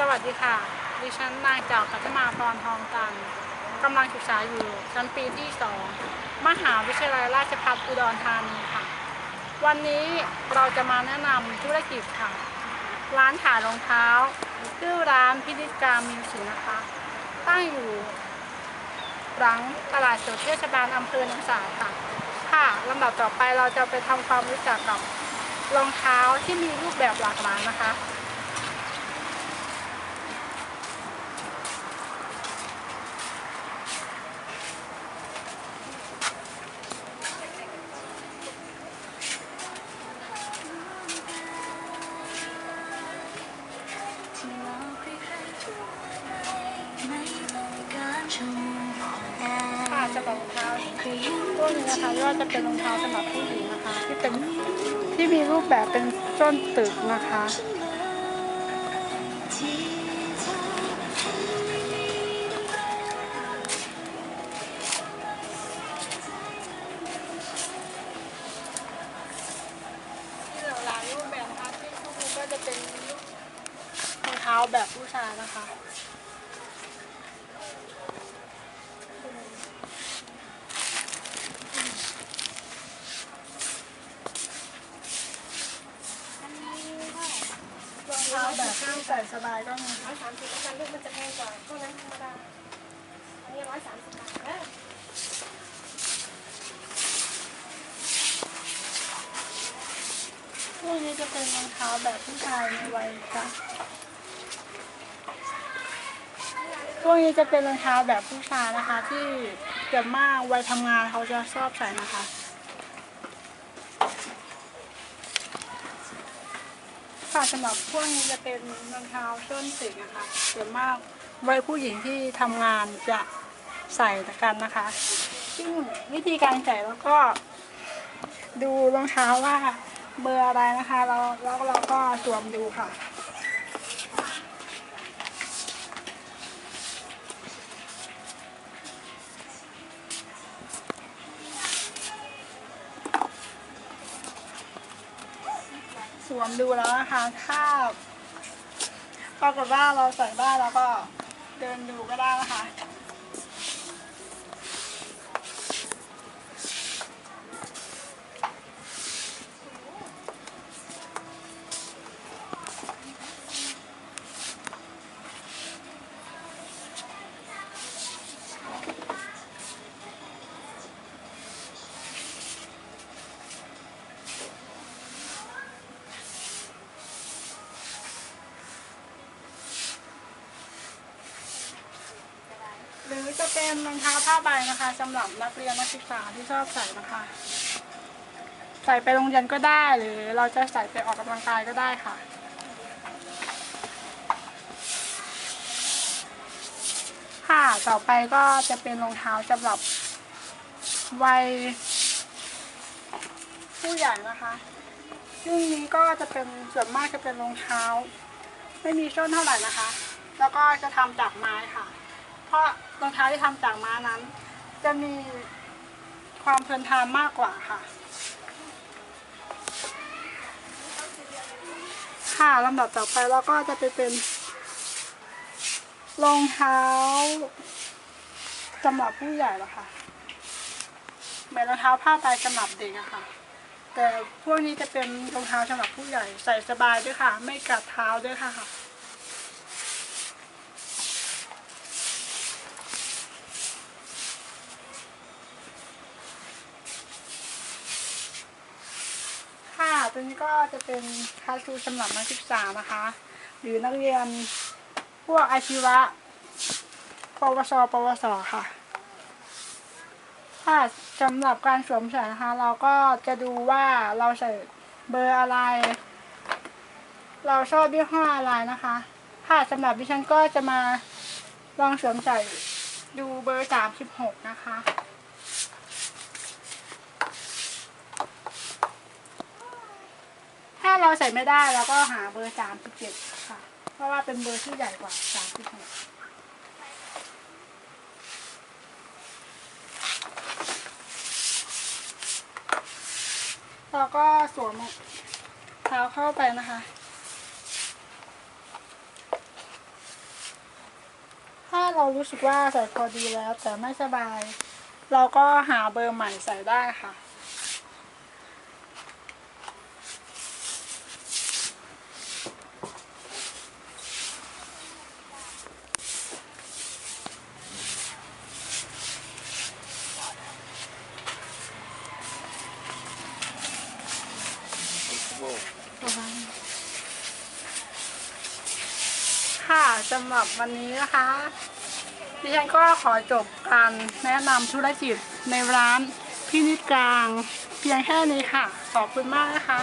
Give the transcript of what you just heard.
สวัสดีค่ะ ดิฉันนางจากกัตมาพรทองตันกำลังศึกษาอยู่ชั้นปีที่ 2 มหาวิทยาลัยราชภัฏอุดรธานีค่ะ วันนี้เราจะมาแนะนำธุรกิจค่ะ ร้านขายรองเท้า ชื่อร้านพิธิการมิวสินะคะ ตั้งอยู่หลังตลาดสดเทศบาลอำเภอหนองสาค่ะ ค่ะลำดับต่อไปเราจะไปทำความรู้จักกับรองเท้าที่มีรูปแบบหลากหลายนะคะ องเท้าพวนี้นะคะก็จะเป็นรองเท้าสำหรับผู้หญิงนะคะ ที่เป็นที่มีรูปแบบเป็นส้นตึกนะคะที่หลือหลายรูปแบบคะที่พวกนี้ก็จะเป็นรองเท้าแบบผู้ชายนะคะ รองเท้าแบบที่ใส่สบายก็มีร้อยสามสิบแล้วกันลูกมันจะแพงกว่าพวนั้นธรรมดา อันนี้ร้อยสามสิบบาทนะพวกนี้จะเป็นรองเท้าแบบผู้ชายในวัยกลางพวกนี้จะเป็นรองเท้าแบบผู้ชายนะคะ ที่เกิดมากวัยทำงานเขาจะชอบใส่นะคะ ค่ะสำหรับพวกนี้จะเป็นรองเท้าส้นตึกนะคะส่วนมากวัยผู้หญิงที่ทำงานจะใส่กันนะคะ ซึ่งวิธีการใส่แล้วก็ ดูรองเท้าว่าเบอร์อะไรนะคะ เราแล้วเราก็สวมดูค่ะ วมดูแล้วนะคะถ้าปรากฏว่าเราใส่บ้านแล้วก็เดินดูก็ได้นะคะ จะเป็นรองเท้าผ้าใบนะคะสำหรับนักเรียนนักศึกษาที่ชอบใส่นะคะ ใส่ไปโรงเรียนก็ได้หรือเราจะใส่ไปออกกำลังกายก็ได้ค่ะค่ะต่อไปก็จะเป็นรองเท้าสำหรับวัยผู้ใหญ่นะคะซึ่งนี้ก็จะเป็นส่วนมากจะเป็นรองเท้า ไม่มีส้นเท่าไหร่นะคะ แล้วก็จะทำจากไม้ค่ะ ราะรองเท้าที่ทำจากม้านั้น จะมีความทนทานมากกว่าค่ะ ค่ะลำดับต่อไปเราก็จะไปเป็นรองเท้าสำหรับผู้ใหญ่แล้วค่ะเหมือนรองเท้าผ้าใบสำหรับเด็กอะค่ะ แต่พวกนี้จะเป็นรองเท้าสำหรับผู้ใหญ่ใส่สบายด้วยค่ะ ไม่กัดเท้าด้วยค่ะ ค่ะ ตัวนี้ก็จะเป็นคาชูสำหรับนักศึกษานะคะ หรือนักเรียนพวกอาชีวะ ปวส ปวส ค่ะค่ะสำหรับการสวมใส่นะคะ เราก็จะดูว่าเราใส่เบอร์อะไร เราชอบยี่ห้ออะไรนะคะ ค่ะสำหรับดิฉันก็จะมาลองสวมใส่ดูเบอร์สามสิบหกนะคะาเราใส่ไม่ได้เราก็หาเบอร์สามสิบเจ็ดค่ะ เพราะว่าเป็นเบอร์ที่ใหญ่กว่าสามสิบหกเราก็สวมเท้าเข้าไปนะคะ ถ้าเรารู้สึกว่าใส่พอดีแล้วแต่ไม่สบาย เราก็หาเบอร์ใหม่ใส่ได้ค่ะ ค่ะสำหรับวันนี้นะคะ ดิฉันก็ขอจบการแนะนำธุรกิจในร้านพินิจกลาง เพียงแค่นี้ค่ะ ขอบคุณมากนะคะ